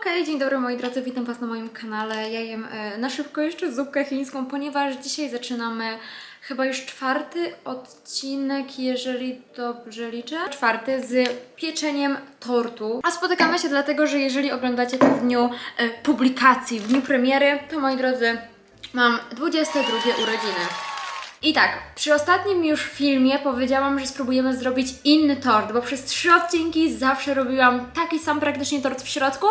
Okej, dzień dobry moi drodzy, witam Was na moim kanale. Ja jem e, na szybko jeszcze zupkę chińską, ponieważ dzisiaj zaczynamy chyba już czwarty odcinek, jeżeli dobrze liczę. Czwarty z pieczeniem tortu. A spotykamy się dlatego, że jeżeli oglądacie to w dniu e, publikacji, w dniu premiery, to moi drodzy, mam 22 urodziny. I tak, przy ostatnim już filmie powiedziałam, że spróbujemy zrobić inny tort, bo przez trzy odcinki zawsze robiłam taki sam praktycznie tort w środku,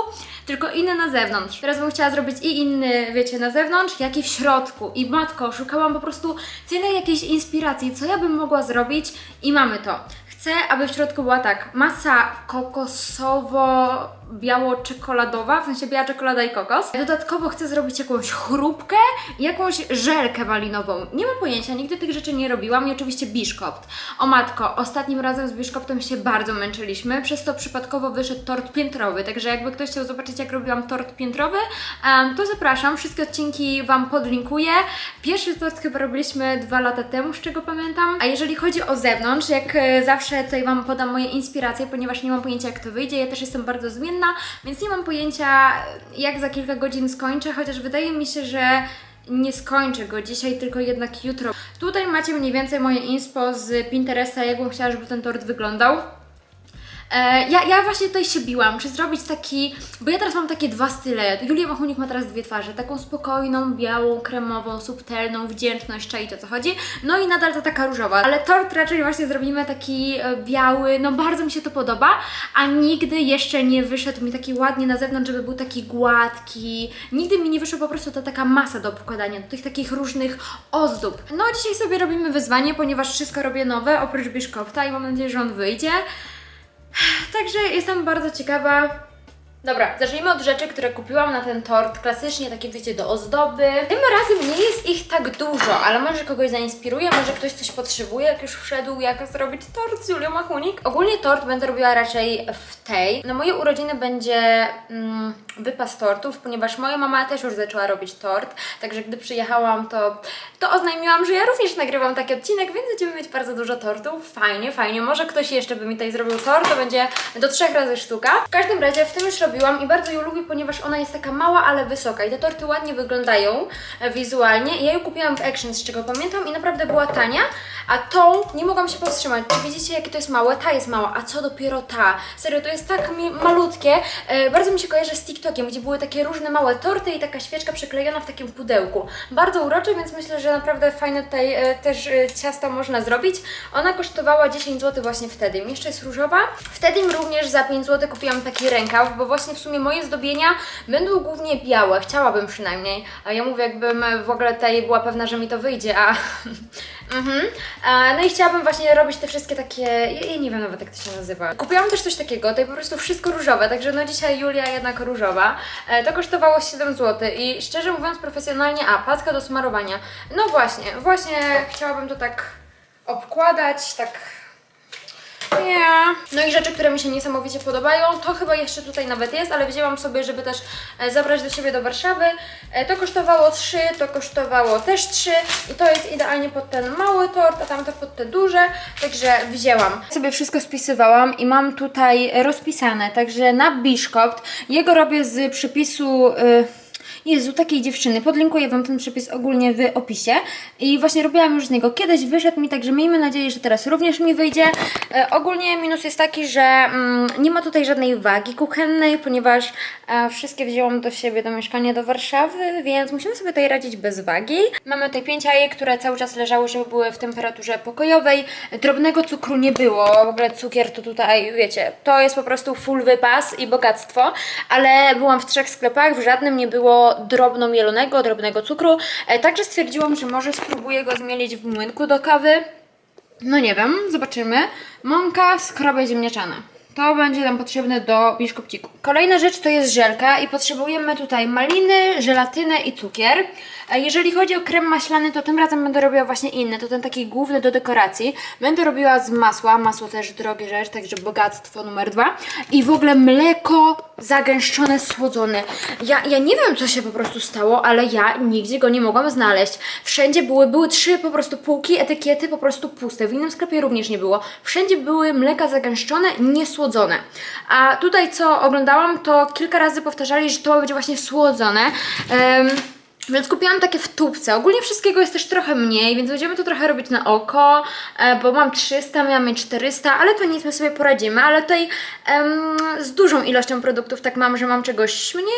tylko inny na zewnątrz. Teraz bym chciała zrobić i inny, wiecie, na zewnątrz, jak i w środku. I matko, szukałam po prostu całej jakiejś inspiracji, co ja bym mogła zrobić i mamy to. Chcę, aby w środku była tak, masa kokosowo-biało-czekoladowa, w sensie biała czekolada i kokos. Dodatkowo chcę zrobić jakąś chrupkę i jakąś żelkę walinową. Nie mam pojęcia, nigdy tych rzeczy nie robiłam i oczywiście biszkopt. O matko, ostatnim razem z biszkoptem się bardzo męczyliśmy, przez to przypadkowo wyszedł tort piętrowy, także jakby ktoś chciał zobaczyć jak robiłam tort piętrowy, to zapraszam, wszystkie odcinki Wam podlinkuję. Pierwszy tort chyba robiliśmy dwa lata temu, z czego pamiętam. A jeżeli chodzi o zewnątrz, jak e, zawsze tutaj Wam podam moje inspiracje, ponieważ nie mam pojęcia jak to wyjdzie, ja też jestem bardzo zmienna, więc nie mam pojęcia jak za kilka godzin skończę, chociaż wydaje mi się, że nie skończę go dzisiaj, tylko jednak jutro. Tutaj macie mniej więcej moje inspo z Pinteresta, jakbym chciała, żeby ten tort wyglądał. E, ja, ja właśnie tutaj się biłam, czy zrobić taki, bo ja teraz mam takie dwa style. Julia Machunik ma teraz dwie twarze, taką spokojną, białą, kremową, subtelną, wdzięczność, czaicie o co chodzi. No i nadal ta taka różowa, ale tort raczej właśnie zrobimy taki e, biały, no bardzo mi się to podoba, a nigdy jeszcze nie wyszedł mi taki ładnie na zewnątrz, żeby był taki gładki. Nigdy mi nie wyszła po prostu ta taka masa do pokładania, do tych takich różnych ozdób. No dzisiaj sobie robimy wyzwanie, ponieważ wszystko robię nowe, oprócz biszkopta i mam nadzieję, że on wyjdzie. Także jestem bardzo ciekawa. Dobra, zacznijmy od rzeczy, które kupiłam na ten tort. Klasycznie takie, wiecie, do ozdoby. Tym razem nie jest ich tak dużo, ale może kogoś zainspiruje, może ktoś coś potrzebuje, jak już wszedł, jak zrobić tort z Julią Machunik. Ogólnie tort będę robiła raczej w tej. Na moje urodziny będzie mm, wypas tortów, ponieważ moja mama też już zaczęła robić tort. Także gdy przyjechałam, to, to oznajmiłam, że ja również nagrywam taki odcinek, więc będziemy mieć bardzo dużo tortów. Fajnie, fajnie. Może ktoś jeszcze by mi tutaj zrobił tort, to będzie do trzech razy sztuka. W każdym razie w tym już robiłam i bardzo ją lubię, ponieważ ona jest taka mała, ale wysoka i te torty ładnie wyglądają e, wizualnie. Ja ją kupiłam w Action, z czego pamiętam i naprawdę była tania, a tą nie mogłam się powstrzymać. Czy widzicie, jakie to jest małe? Ta jest mała, a co dopiero ta? Serio, to jest tak malutkie. E, bardzo mi się kojarzy z TikTokiem, gdzie były takie różne małe torty i taka świeczka przyklejona w takim pudełku. Bardzo urocze, więc myślę, że naprawdę fajne tutaj e, też e, ciasta można zrobić. Ona kosztowała 10 zł właśnie wtedy. Jeszcze jest różowa. Wtedy również za 5 zł kupiłam taki rękaw, bo właśnie w sumie moje zdobienia będą głównie białe. Chciałabym przynajmniej. A ja mówię, jakbym w ogóle tutaj była pewna, że mi to wyjdzie, a... Mhm. No i chciałabym właśnie robić te wszystkie takie, ja, ja nie wiem nawet jak to się nazywa. Kupiłam też coś takiego, to po prostu wszystko różowe, także no dzisiaj Julia jednak różowa. E, to kosztowało 7 zł i szczerze mówiąc profesjonalnie, a paska do smarowania. No właśnie, właśnie chciałabym to tak obkładać, tak No i rzeczy, które mi się niesamowicie podobają, to chyba jeszcze tutaj nawet jest, ale wzięłam sobie, żeby też e, zabrać do siebie do Warszawy. E, To kosztowało 3, to kosztowało też 3 i to jest idealnie pod ten mały tort, a tamto pod te duże, także wzięłam. Sobie wszystko spisywałam i mam tutaj rozpisane, także na Biszkopt, jego robię z przepisu... y, Jezu, takiej dziewczyny. Podlinkuję Wam ten przepis ogólnie w opisie. I właśnie robiłam już z niego kiedyś, wyszedł mi, także miejmy nadzieję, że teraz również mi wyjdzie. E, ogólnie minus jest taki, że mm, nie ma tutaj żadnej wagi kuchennej, ponieważ e, wszystkie wzięłam do siebie do mieszkania do Warszawy, więc musimy sobie tutaj radzić bez wagi. Mamy tutaj pięć jajek, które cały czas leżały, żeby były w temperaturze pokojowej. Drobnego cukru nie było, w ogóle cukier to tutaj, wiecie, to jest po prostu full wypas i bogactwo, ale byłam w trzech sklepach, w żadnym nie było drobno mielonego, drobnego cukru, e, także stwierdziłam, że może spróbuję go zmielić w młynku do kawy. No nie wiem, zobaczymy. Mąka, skroby ziemniaczane. To będzie nam potrzebne do biszkopciku. Kolejna rzecz to jest żelka i potrzebujemy tutaj maliny, żelatynę i cukier. E, Jeżeli chodzi o krem maślany, to tym razem będę robiła właśnie inny, to ten taki główny do dekoracji. Będę robiła z masła, masło też drogie rzecz, także bogactwo numer dwa. I w ogóle mleko zagęszczone, słodzone. Ja, ja nie wiem, co się po prostu stało, ale ja nigdzie go nie mogłam znaleźć. Wszędzie były, były trzy po prostu półki, etykiety po prostu puste. W innym sklepie również nie było. Wszędzie były mleka zagęszczone, niesłodzone. słodzone. A tutaj co oglądałam, to kilka razy powtarzali, że to będzie właśnie słodzone. Em, więc kupiłam takie w tubce. Ogólnie wszystkiego jest też trochę mniej, więc będziemy to trochę robić na oko, e, bo mam 300, miałam mieć 400, ale to nic, my sobie poradzimy. Ale tutaj em, z dużą ilością produktów tak mam, że mam czegoś mniej.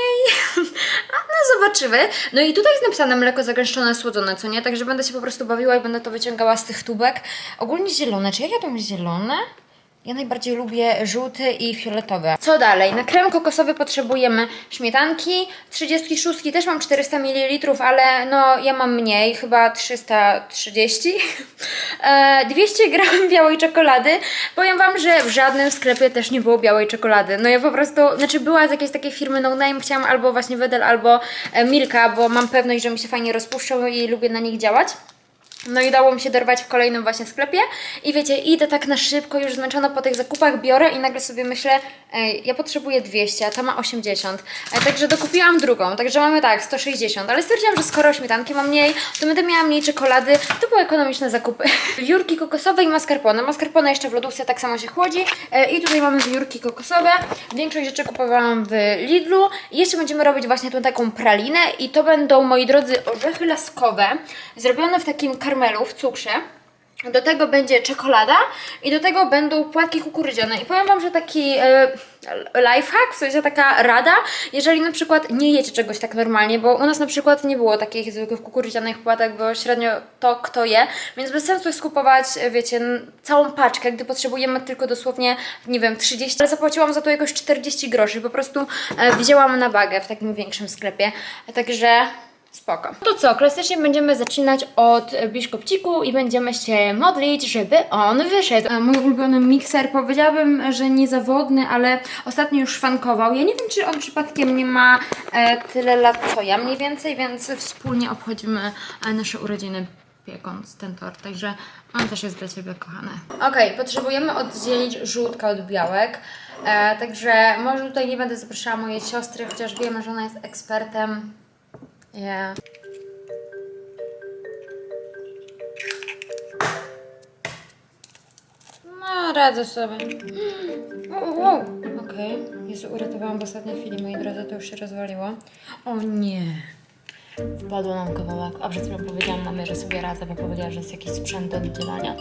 No zobaczymy. No i tutaj jest napisane mleko zagęszczone, słodzone, co nie? Także będę się po prostu bawiła i będę to wyciągała z tych tubek. Ogólnie zielone. Czy ja jadłam zielone? Ja najbardziej lubię żółty i fioletowy. Co dalej? Na krem kokosowy potrzebujemy śmietanki. 36 też mam 400 ml, ale no ja mam mniej, chyba 330. E, 200 gram białej czekolady. Powiem Wam, że w żadnym sklepie też nie było białej czekolady. No ja po prostu, znaczy była z jakiejś takiej firmy No Name, chciałam albo właśnie Wedel, albo e, Milka, bo mam pewność, że mi się fajnie rozpuszczą i lubię na nich działać. No i udało mi się dorwać w kolejnym właśnie sklepie i wiecie, idę tak na szybko, już zmęczona po tych zakupach, biorę i nagle sobie myślę, ej, ja potrzebuję 200, a ta ma 80. E, także dokupiłam drugą, także mamy tak, 160, ale stwierdziłam, że skoro śmietanki mam mniej, to będę miała mniej czekolady, to były ekonomiczne zakupy. Wiórki kokosowe i mascarpone. Mascarpone jeszcze w lodówce tak samo się chłodzi e, i tutaj mamy wiórki kokosowe. Większość rzeczy kupowałam w Lidlu jeszcze będziemy robić właśnie tą taką pralinę i to będą, moi drodzy, orzechy laskowe, zrobione w takim karmelu, w cukrze. Do tego będzie czekolada i do tego będą płatki kukurydziane. I powiem Wam, że taki e, lifehack, w sensie taka rada, jeżeli na przykład nie jecie czegoś tak normalnie, bo u nas na przykład nie było takich zwykłych kukurydzianych płatek, bo średnio to kto je, więc bez sensu jest kupować, e, wiecie, całą paczkę, gdy potrzebujemy tylko dosłownie, nie wiem, 30, ale zapłaciłam za to jakoś 40 groszy, po prostu e, wzięłam na wagę w takim większym sklepie, także... Spoko. To co, klasycznie będziemy zaczynać od biszkopciku i będziemy się modlić, żeby on wyszedł. A mój ulubiony mikser, powiedziałabym, że niezawodny, ale ostatnio już szwankował. Ja nie wiem, czy on przypadkiem nie ma e, tyle lat co ja mniej więcej, więc wspólnie obchodzimy e, nasze urodziny piekąc ten tort, także on też jest dla Ciebie kochany. Okej, potrzebujemy oddzielić żółtka od białek, e, także może tutaj nie będę zapraszała mojej siostry, chociaż wiemy, że ona jest ekspertem Yeah. No, radzę sobie. Wow. Okej. Jezu, uratowałam w ostatniej chwili, moi drodzy, to już się rozwaliło. O nie. Wpadło nam kawałek, a przed chwilą powiedziałam mamie, że sobie radzę, bo powiedziała, że jest jakiś sprzęt do oddzielania.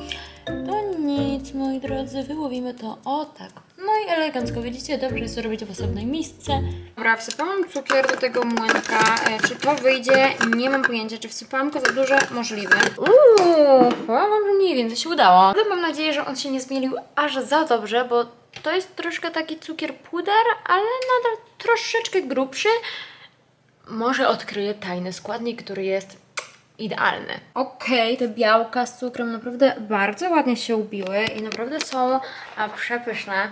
To nic, moi drodzy, wyłowimy to o tak. No i elegancko, widzicie, dobrze jest to robić w osobnej misce. Dobra, wsypałam cukier do tego młynka. E, czy to wyjdzie? Nie mam pojęcia. Czy wsypałam go za dużo? Możliwe. Uuu, powiem wam, że mniej więcej się udało. Ale mam nadzieję, że on się nie zmielił aż za dobrze, bo to jest troszkę taki cukier puder, ale nadal troszeczkę grubszy. Może odkryję tajny składnik, który jest idealny. Okej, te białka z cukrem naprawdę bardzo ładnie się ubiły i naprawdę są a, przepyszne.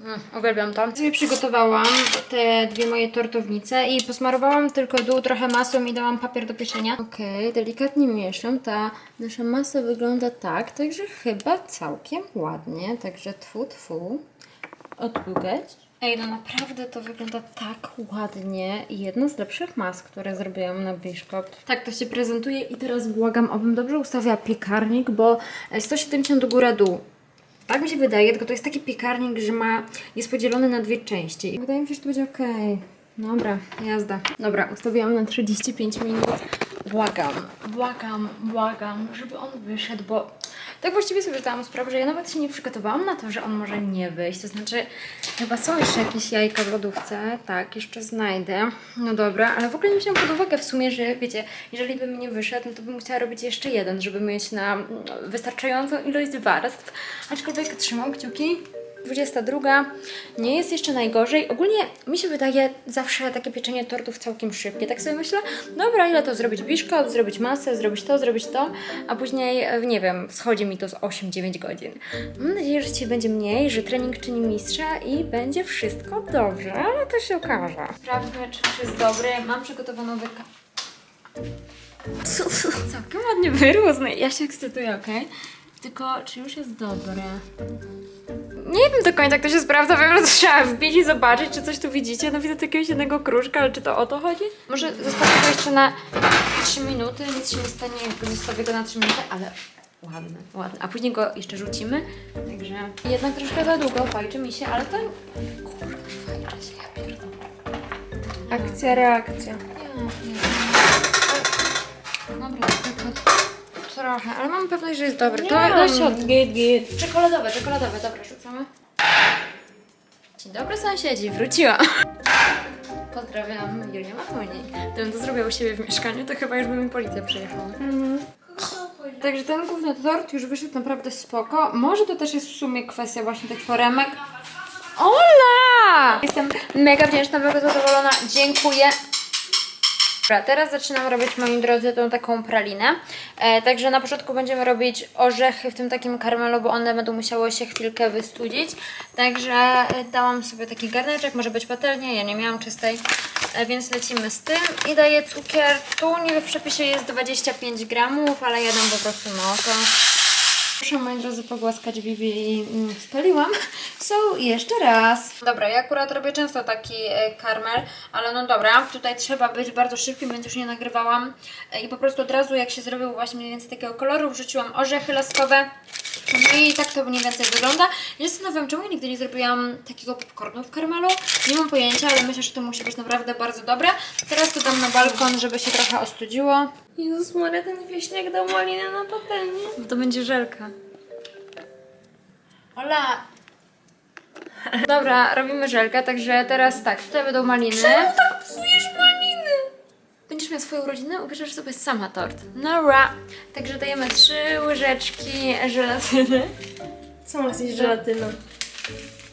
Mm, uwielbiam to. Sobie przygotowałam te dwie moje tortownice i posmarowałam tylko dół trochę masą i dałam papier do pieczenia. Okej, delikatnie mieszam. Ta nasza masa wygląda tak, także chyba całkiem ładnie. Także tfu, tfu. Odpukać. Ej, no naprawdę to wygląda tak ładnie. Jedna z lepszych mas, które zrobiłam na Biszkopt. Tak to się prezentuje i teraz błagam, abym dobrze ustawiła piekarnik, bo e, 170 do góra dół. Tak mi się wydaje, tylko to jest taki piekarnik, że ma, jest podzielony na dwie części. Wydaje mi się, że to będzie ok. Dobra, jazda. Dobra, ustawiłam na 35 minut. Błagam, błagam, błagam, żeby on wyszedł, bo tak właściwie sobie zdałam sprawę, że ja nawet się nie przygotowałam na to, że on może nie wyjść. To znaczy, chyba są jeszcze jakieś jajka w lodówce. Tak, jeszcze znajdę. No dobra, ale w ogóle nie wziąłam pod uwagę w sumie, że wiecie, jeżeli by mi nie wyszedł, no to bym chciała robić jeszcze jeden, żeby mieć na mm, wystarczającą ilość warstw. Aczkolwiek trzymam kciuki. 22. Nie jest jeszcze najgorzej. Ogólnie mi się wydaje zawsze takie pieczenie tortów całkiem szybkie. Tak sobie myślę, dobra, ile to zrobić biszkopt, zrobić masę, zrobić to, zrobić to, a później, e, nie wiem, schodzi mi to z 8-9 godzin. Mam nadzieję, że dzisiaj będzie mniej, że trening czyni mistrza i będzie wszystko dobrze, ale to się okaże. Sprawdźmy, czy już jest dobry. Mam przygotowaną wyka... Całkiem ładnie wyrósł. Ja się ekscytuję, okej? Tylko, czy już jest dobre? Nie wiem do końca, jak to się sprawdza, wiem, że trzeba wbić i zobaczyć, czy coś tu widzicie. No widzę tu jakiegoś jednego kruszka, ale czy to o to chodzi? Może zostawię go jeszcze na 3 minuty, nic się nie stanie, jakby zostawię go na 3 minuty, ale ładny, ładny. A później go jeszcze rzucimy, także jednak troszkę za długo fajczy mi się, ale to... Kurwa, fajczy się, ja pierdolę. Akcja, reakcja. Ja pierdolę. Dobra, tylko trochę, ale mam pewność, że jest dobry. To do środka. Git, git. Czekoladowe, czekoladowe, dobra, rzucamy. Dzień dobry sąsiedzi, wróciłam. Pozdrawiam Julię Machoni. Gdybym to zrobiła u siebie w mieszkaniu, to chyba już by mi policja przyjechała. Także ten główny tort już wyszedł naprawdę spoko. Może to też jest w sumie kwestia właśnie tych foremek. Ola! Jestem mega wdzięczna, mega zadowolona. Dziękuję. Dobra, teraz zaczynam robić, moi drodzy, tą taką pralinę. E, także na początku będziemy robić orzechy w tym takim karmelu, bo one będą musiały się chwilkę wystudzić. Także e, dałam sobie taki garneczek, może być patelnia, ja nie miałam czystej, e, więc lecimy z tym. I daję cukier, tu niby w przepisie jest 25 gramów, ale ja dam po prostu no to... Proszę moi drodzy pogłaskać Bibi i mm, spaliłam. So, jeszcze raz. Dobra, ja akurat robię często taki e, karmel, ale no dobra, tutaj trzeba być bardzo szybkim, więc już nie nagrywałam. E, I po prostu od razu jak się zrobił właśnie mniej więcej takiego koloru, wrzuciłam orzechy laskowe. No i tak to mniej więcej wygląda. Ja zastanawiam, czemu nigdy nie zrobiłam takiego popcornu w karmelu. Nie mam pojęcia, ale myślę, że to musi być naprawdę bardzo dobre. Teraz to dam na balkon, żeby się trochę ostudziło. Jezus Maria, ten wieśniak dał malinę na patelnię. Bo to będzie żelka. Ola! Dobra, robimy żelkę, także teraz tak, tutaj będą maliny. Czemu tak psujesz maliny? Będziesz miała swoją rodzinę, upieczesz sobie sama tort. Nora! Także dajemy trzy łyżeczki żelatyny. Co masz z żelatyną?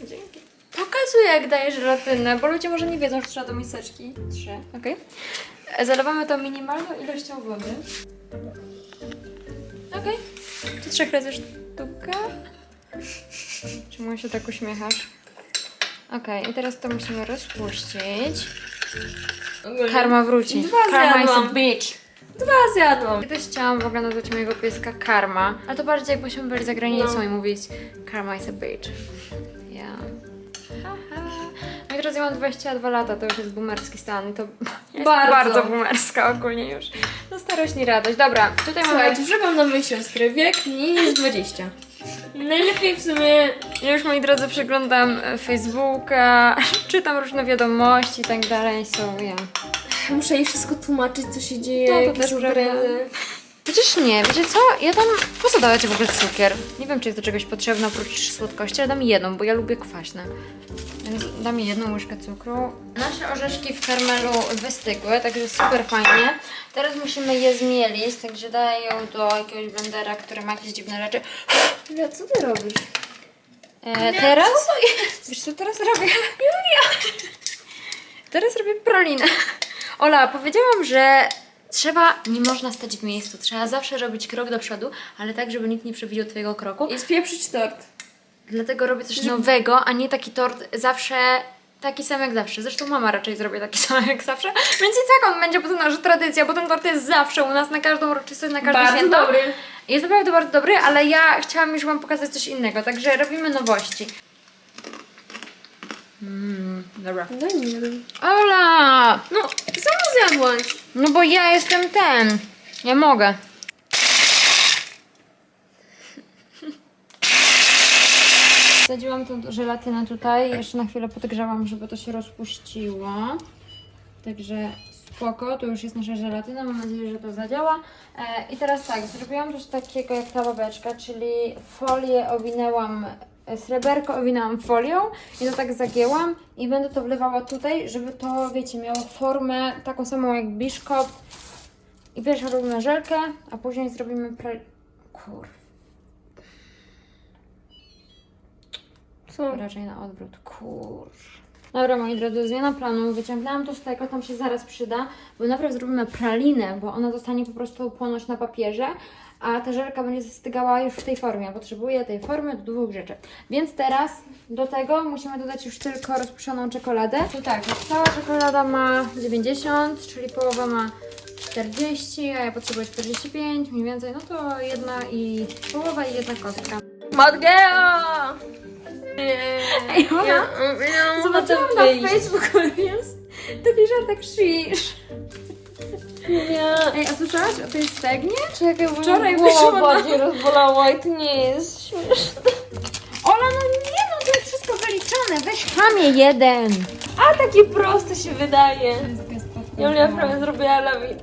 Dzięki. Pokazuję jak daję żelatynę, bo ludzie może nie wiedzą, że trzeba do miseczki. Trzy, okej. Zalewamy to minimalną ilością wody. Okej. To trzech razy sztuka. Czemu się tak uśmiechasz? Okej, i teraz to musimy rozpuścić. Karma wróci. Dwa Karma is a zjadłam. bitch. Dwa zjadłam. Kiedyś chciałam w ogóle nazwać mojego pieska Karma, ale to bardziej jakbyśmy byli za granicą No. i mówić Karma is a bitch. Ja. Drodzy, mam 22 lata, to już jest boomerski stan i to jest Bardzo. bardzo boomerska ogólnie już. No starość radość. Dobra, tutaj mamy... Słuchajcie, przypomnę na mojej siostry, wiek mniej niż 20. Najlepiej w sumie... Ja już, moi drodzy, przeglądam e, Facebooka, czytam różne wiadomości i tak dalej, so ja. Muszę jej wszystko tłumaczyć, co się dzieje, No, to też prawda. Przecież nie, wiecie co? Ja tam. Po co dawać w ogóle cukier? Nie wiem, czy jest do czegoś potrzebne oprócz słodkości, ale dam jedną, bo ja lubię kwaśne. Więc dam jedną łyżkę cukru. Nasze orzeszki w karmelu wystygły, także super fajnie. Teraz musimy je zmielić, także daję ją do jakiegoś blendera, który ma jakieś dziwne rzeczy. Julia, co ty robisz? E, teraz? Wiesz co teraz robię? Julia! Teraz robię pralinę. Ola, powiedziałam, że trzeba, nie można stać w miejscu. Trzeba zawsze robić krok do przodu, ale tak, żeby nikt nie przewidział twojego kroku. I spieprzyć tort. Dlatego robię coś nowego, a nie taki tort zawsze taki sam jak zawsze. Zresztą mama raczej zrobi taki sam jak zawsze. Więc i tak on będzie, bo to nasza tradycja, bo ten tort jest zawsze u nas na każdą uroczystość, na każde Bardzo święto. dobry. Jest naprawdę bardzo dobry, ale ja chciałam już Wam pokazać coś innego, także robimy nowości. Mmm, dobra. Daj mi jeden. Ola! No, zjadłaś. No bo ja jestem ten. Ja mogę. Wsadziłam tą żelatynę tutaj, jeszcze na chwilę podgrzałam, żeby to się rozpuściło. Także spoko, to już jest nasza żelatyna, mam nadzieję, że to zadziała. E, I teraz tak, zrobiłam coś takiego jak ta babeczka, czyli folię owinęłam, sreberko owinęłam folią i to tak zagięłam i będę to wlewała tutaj, żeby to, wiecie, miało formę taką samą jak biszkopt. I pierwsze robimy żelkę, a później zrobimy pra... Kur... Co? Raczej na odwrót. Kur. Dobra, moi drodzy, zmiana planu. Wyciągnęłam to z tego, tam się zaraz przyda, bo najpierw zrobimy pralinę, bo ona zostanie po prostu płonąć na papierze, a ta żelka będzie zastygała już w tej formie. Potrzebuję tej formy do dwóch rzeczy. Więc teraz do tego musimy dodać już tylko rozpuszoną czekoladę. To tak, cała czekolada ma 90, czyli połowa ma 40, a ja potrzebuję 45, mniej więcej, no to jedna i połowa i jedna kostka. Matgeo! Ej, ona- ja, ja, Zobaczyłam na Facebooku jest, Taki żartek krzyż. Ja... Ej, a słyszałaś o tej stegnie? Czekaj, bo Wczoraj głowa wyszło na- bardziej rozbolała i to nie jest śmieszne. Ola, no nie no, to jest wszystko wyliczone. Weź chamie jeden. A takie proste się wydaje. Julia prawie zrobiła lawinę.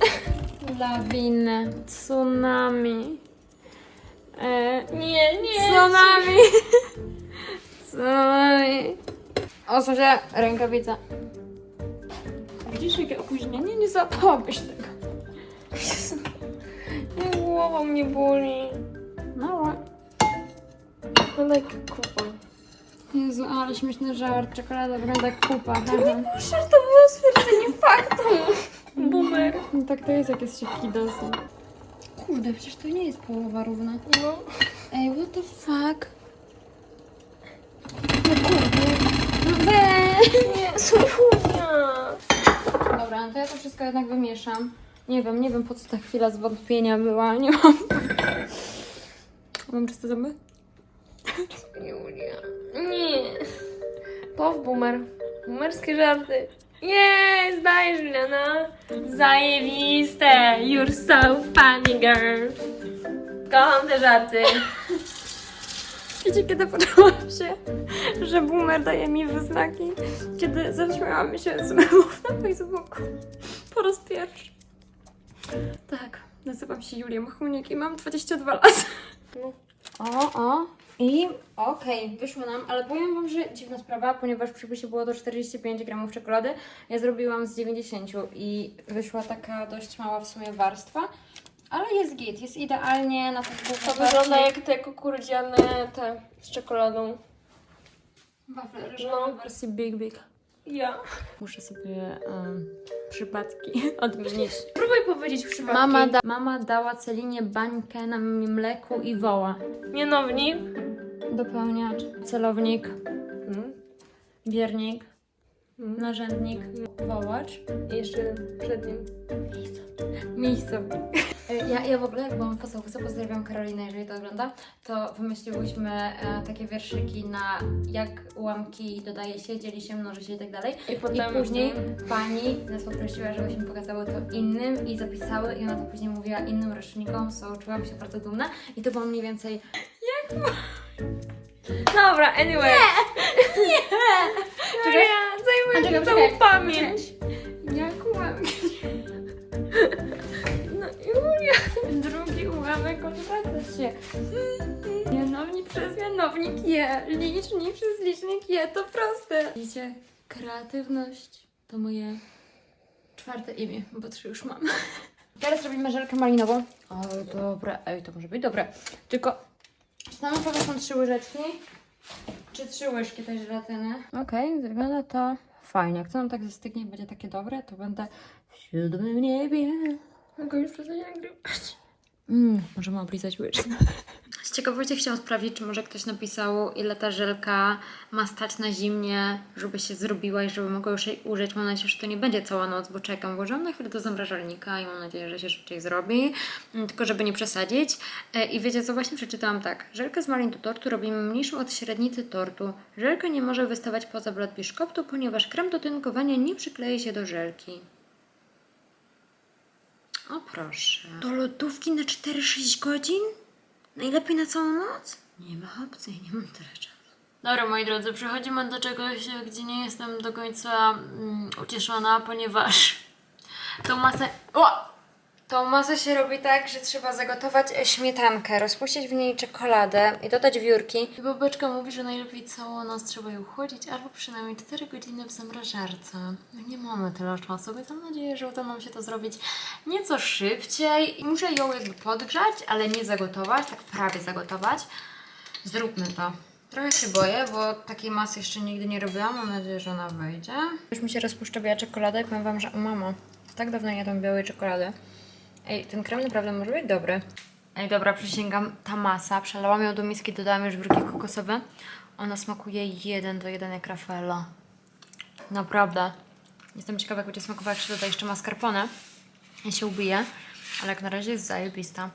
Lawinę, tsunami. E, Nie, nie. tsunami. tsunami. O, słyszę, rękawica. Widzisz, jakie opóźnienie? Nie zapałabyś tego. Nie, głowa mnie boli. No, Wygląda jak kupa. Jezu, ale śmieszny żart. Czekolada wygląda jak kupa. haha. Muszę, to było stwierdzenie faktu. Boomer. No tak to jest, jak jest szybki dosyć. Kurde, przecież to nie jest połowa równa. No. Ej, what the fuck? No kurde. No. Nie, Sofunia. Dobra, no to ja to wszystko jednak wymieszam. Nie wiem, nie wiem po co ta chwila zwątpienia była. Nie mam. Mam czyste zęby? Julia. Nie. Pow boomer. Boomerskie żarty. Nie, zdajesz Juliana. Zajebiste. You're so funny girl. Kocham te żarty. Wiecie, kiedy poczułam się, że boomer daje mi wyznaki? Kiedy zaśmiałam się z memów na Facebooku. Po raz pierwszy. Tak, nazywam się Julia Machuniak i mam 22 lata. No. O, o. I okej, wyszło nam, ale powiem Wam, że dziwna sprawa, ponieważ w przepisie było to 45 gramów czekolady, ja zrobiłam z 90 i wyszła taka dość mała w sumie warstwa, ale jest git, jest idealnie na tych To wygląda jak te kukurydziane te z czekoladą. wafle No. w wersji Big Big. Ja. Muszę sobie um, przypadki odmienić. Próbuj powiedzieć przypadki. Mama, da, mama dała Celinie bańkę na mleku i woła. Mianownik. Dopełniacz, celownik, Mm. biernik, Mm. Narzędnik, wołacz. I jeszcze przed nim. Miejscownik. Ja, ja w ogóle, jak byłam w podstawówce, pozdrawiam Karolinę, jeżeli to ogląda, to wymyśliłyśmy e, takie wierszyki na jak ułamki dodaje się, dzieli się, mnoży się i tak dalej. I potem... I później pani nas poprosiła, żebyśmy pokazały to innym i zapisały i ona to później mówiła innym rocznikom, so czułam się bardzo dumna i to było mniej więcej Dobra, anyway. Nie! Nie! Czekaj. Ja czekaj. całą pamięć. jak ułamki. No Julia. Drugi ułamek odwraca się. Mianownik przez mianownik je, licznik przez licznik je, to proste. Widzicie, kreatywność to moje czwarte imię, bo trzy już mam. Teraz robimy żelkę malinową. O, dobra, ej, to może być dobre. Tylko, czy tam są trzy łyżeczki? Czy trzy łyżki tej żelatyny? Okej, wygląda to fajnie. Jak to nam tak zastygnie będzie takie dobre, to będę w siódmym niebie. Mogę już przestać nagrywać. Mm, możemy oblizać łyczkę. Ciekawości chciałam sprawdzić, czy może ktoś napisał, ile ta żelka ma stać na zimnie, żeby się zrobiła i żeby mogła już jej użyć. Mam nadzieję, że to nie będzie cała noc, bo czekam. Włożyłam na chwilę do zamrażalnika i mam nadzieję, że się szybciej zrobi. Mm, Tylko żeby nie przesadzić. E, I wiecie co, właśnie przeczytałam tak. Żelkę z malin do tortu robimy mniejszą od średnicy tortu. Żelka nie może wystawać poza blat biszkoptu, ponieważ krem do tynkowania nie przyklei się do żelki. O proszę. Do lodówki na 4-6 godzin? Najlepiej na całą noc? Nie ma opcji, nie mam tyle czasu. Dobra, moi drodzy, przechodzimy do czegoś, gdzie nie jestem do końca mm, ucieszona, ponieważ tą masę... O! Tą masę się robi tak, że trzeba zagotować śmietankę, rozpuścić w niej czekoladę i dodać wiórki. Babeczka mówi, że najlepiej całą noc trzeba ją chłodzić, albo przynajmniej 4 godziny w zamrażarce. No nie mamy tyle czasu, więc mam nadzieję, że uda nam się to zrobić nieco szybciej. Muszę ją jakby podgrzać, ale nie zagotować, tak prawie zagotować. Zróbmy to. Trochę się boję, bo takiej masy jeszcze nigdy nie robiłam. Mam nadzieję, że ona wyjdzie. Już mi się rozpuszcza biała czekolada i powiem Wam, że o mamo, tak dawno jadłam białej czekolady. Ej, ten krem naprawdę może być dobry. Ej, dobra, przysięgam, ta masa, przelałam ją do miski, dodałam już wiórki kokosowe. Ona smakuje jeden do jeden jak Raffaella. Naprawdę. Jestem ciekawa, jak będzie smakować, jak się doda jeszcze mascarpone. Ja się ubije, ale jak na razie jest zajebista.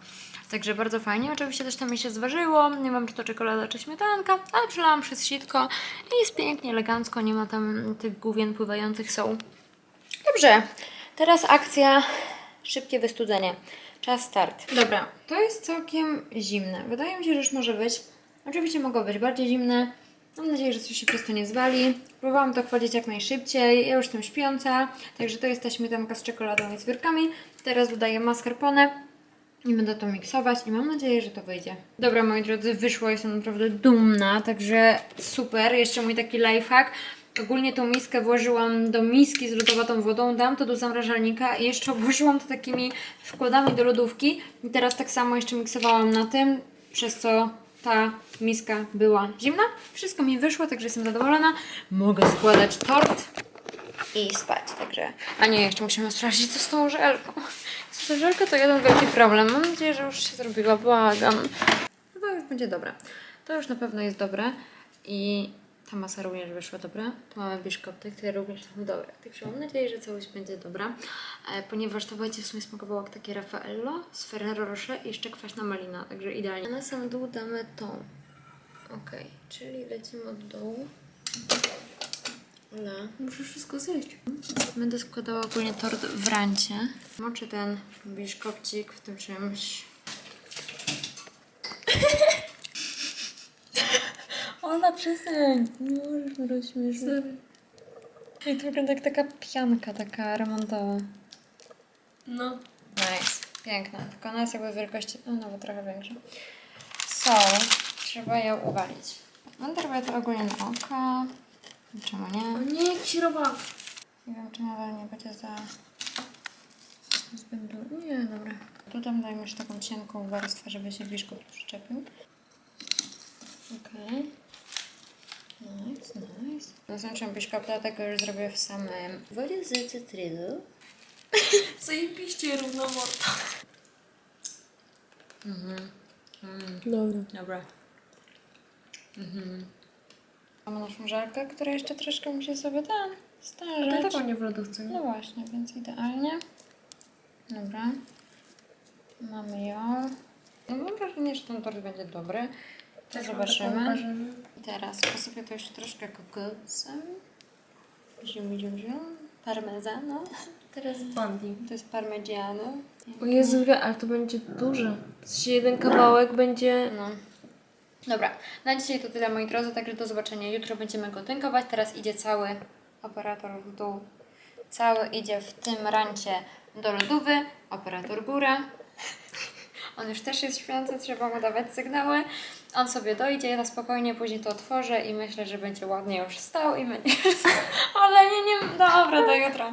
Także bardzo fajnie. Oczywiście też tam mi się zważyło. Nie wiem, czy to czekolada, czy śmietanka, ale przelałam przez sitko i jest pięknie, elegancko. Nie ma tam tych główien pływających są. Dobrze, teraz akcja szybkie wystudzenie. Czas start. Dobra, to jest całkiem zimne. Wydaje mi się, że już może być. Oczywiście mogło być bardziej zimne. Mam nadzieję, że coś się przez to nie zwali. Próbowałam to chłodzić jak najszybciej. Ja już jestem śpiąca, także to jest ta śmietanka z czekoladą i zwierkami. Teraz dodaję mascarpone i będę to miksować i mam nadzieję, że to wyjdzie. Dobra, moi drodzy, wyszło, jestem naprawdę dumna, także super. Jeszcze mój taki lifehack. Ogólnie tą miskę włożyłam do miski z lodowatą wodą, dam to do zamrażalnika i jeszcze obłożyłam to takimi wkładami do lodówki. I teraz tak samo jeszcze miksowałam na tym, przez co ta miska była zimna. Wszystko mi wyszło, także jestem zadowolona. Mogę składać tort i spać, także... A nie, jeszcze musimy sprawdzić, co z tą żelką. Z tą żelką to jeden wielki problem. Mam nadzieję, że już się zrobiła, błagam. Chyba już będzie dobre. To już na pewno jest dobre i ta masa również wyszła dobra. Tu mamy biszkopty, które również są dobre. Także mam nadzieję, że całość będzie dobra, e, ponieważ to będzie w sumie smakowało jak takie Raffaello z Ferrero Rocher i jeszcze kwaśna malina, także idealnie. A na sam dół damy tą. Ok, czyli lecimy od dołu. Ola. Muszę wszystko zjeść. Będę składała ogólnie tort w rancie. Moczę ten biszkopcik w tym czymś. Ona przestań. Nie możesz mnie rozśmieszyć. I to wygląda jak taka pianka, taka remontowa. No. Nice. Piękna. Tylko ona jest jakby wielkości, no nawet trochę większa. So, trzeba ją uwalić. Będę robiła to ogólnie na oko. Czemu nie? nie, jakiś robak. Nie wiem, czy nadal nie będzie za zbyt Nie, dobra. Tutaj dajmy już taką cienką warstwę, żeby się bliżko przyczepił. Okej. Nice, nice. Zaznaczam biszkopta, dlatego już zrobię w samym wodzie z cytrynu. Zajebiście równomorta. Mhm. Dobra. Dobra. Mhm. Mamy naszą żelkę, która jeszcze troszkę musi sobie tam stężeć. Dlaczego nie w lodówce? No właśnie, więc idealnie. Dobra. Mamy ją. No mam wrażenie, że ten tort będzie dobry. To zobaczymy. I teraz posypię to jeszcze troszkę kokosem. Zium, zium, zium. Parmezano. Teraz bandi. To jest parmigiano. O Jezu, ale to będzie duże. Jeden kawałek będzie... No. Dobra, na dzisiaj to tyle moi drodzy, także do zobaczenia. Jutro będziemy go tynkować. Teraz idzie cały operator w dół. Cały idzie w tym rancie do lodówy. Operator góra. On już też jest śpiący, trzeba mu dawać sygnały. On sobie dojdzie na spokojnie, później to otworzę i myślę, że będzie ładnie już stał i będzie. Ale nie, nie, dobra, do jutra.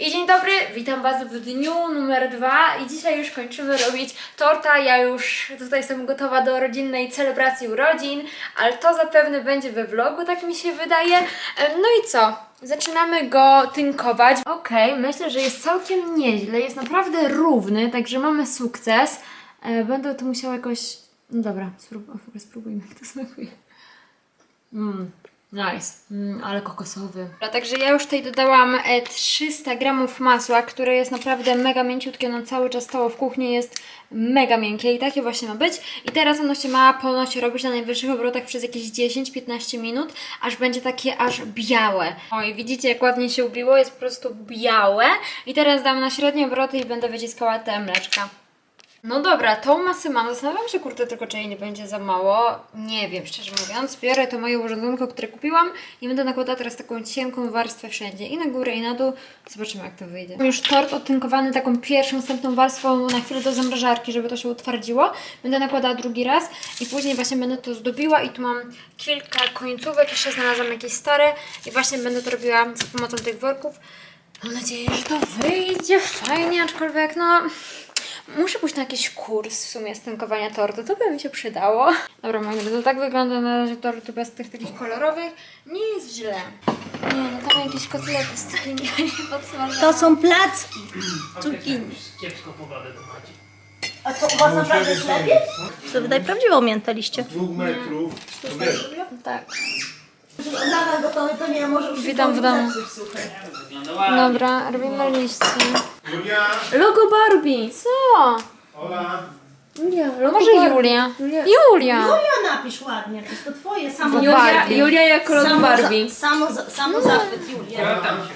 I dzień dobry, witam Was w dniu numer dwa i dzisiaj już kończymy robić torta. Ja już tutaj jestem gotowa do rodzinnej celebracji urodzin, ale to zapewne będzie we vlogu, tak mi się wydaje. No i co? Zaczynamy go tynkować. Okej, myślę, że jest całkiem nieźle, jest naprawdę równy, także mamy sukces. E, Będę to musiała jakoś... No dobra, sprób... spróbujmy jak to smakuje. Mmm, nice, mm, ale kokosowy. Także ja już tutaj dodałam e, 300 gramów masła, które jest naprawdę mega mięciutkie, ono cały czas stało w kuchni, jest mega miękkie i takie właśnie ma być. I teraz ono się ma ponoć robić na najwyższych obrotach przez jakieś 10-15 minut, aż będzie takie aż białe. Oj, widzicie jak ładnie się ubiło, jest po prostu białe. I teraz dam na średnie obroty i będę wyciskała te mleczka. No dobra, tą masę mam. Zastanawiam się, kurde, tylko czy jej nie będzie za mało. Nie wiem, szczerze mówiąc. Biorę to moje urządzonko, które kupiłam i będę nakładała teraz taką cienką warstwę wszędzie. I na górę, i na dół. Zobaczymy, jak to wyjdzie. Mam już tort odtynkowany taką pierwszą, następną warstwą na chwilę do zamrażarki, żeby to się utwardziło. Będę nakładała drugi raz i później właśnie będę to zdobiła i tu mam kilka końcówek. Jeszcze znalazłam jakieś stare i właśnie będę to robiła za pomocą tych worków. Mam nadzieję, że to wyjdzie fajnie, aczkolwiek no... Muszę pójść na jakiś kurs w sumie stękowania tortu, to by mi się przydało. Dobra, moi drodzy, to tak wygląda na razie tortu bez tych takich kolorowych. Nie jest źle. Nie, no tam jakieś kotlety z cukinii nie podsmażone. To są placki cukinii. Kiepsko pogodę to macie. A co u was naprawdę jest lepiej? To wydaj prawdziwą miętę liście. dwóch metrów, to wiesz, Tak. Nadal gotowy, to nie może już Witam w domu. Dobra, robimy liście. Julia, Logo Barbie! Co? Ola, Julia, logo Może Barbie. Julia? Julia. Julia! Julia napisz ładnie, to jest to twoje samo Julia, Barbie. Julia jako logo samo, Barbie. za, samo, za, samo zachwyt Julia. Zgadzam się.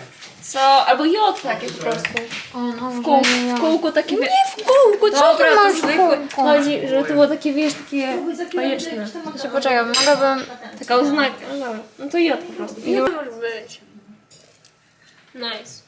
Co? Albo J takie po prostu. O, no, W kółku, w kółku takie... Nie w kółku, co Dobra, ty to masz w zwykłe. kółku? Chodzi, że to było takie, wiesz, takie bajeczne. Się poczekaj, mogłabym... Taka oznaka. No dobra. No to J po prostu. Nie może być. Nice.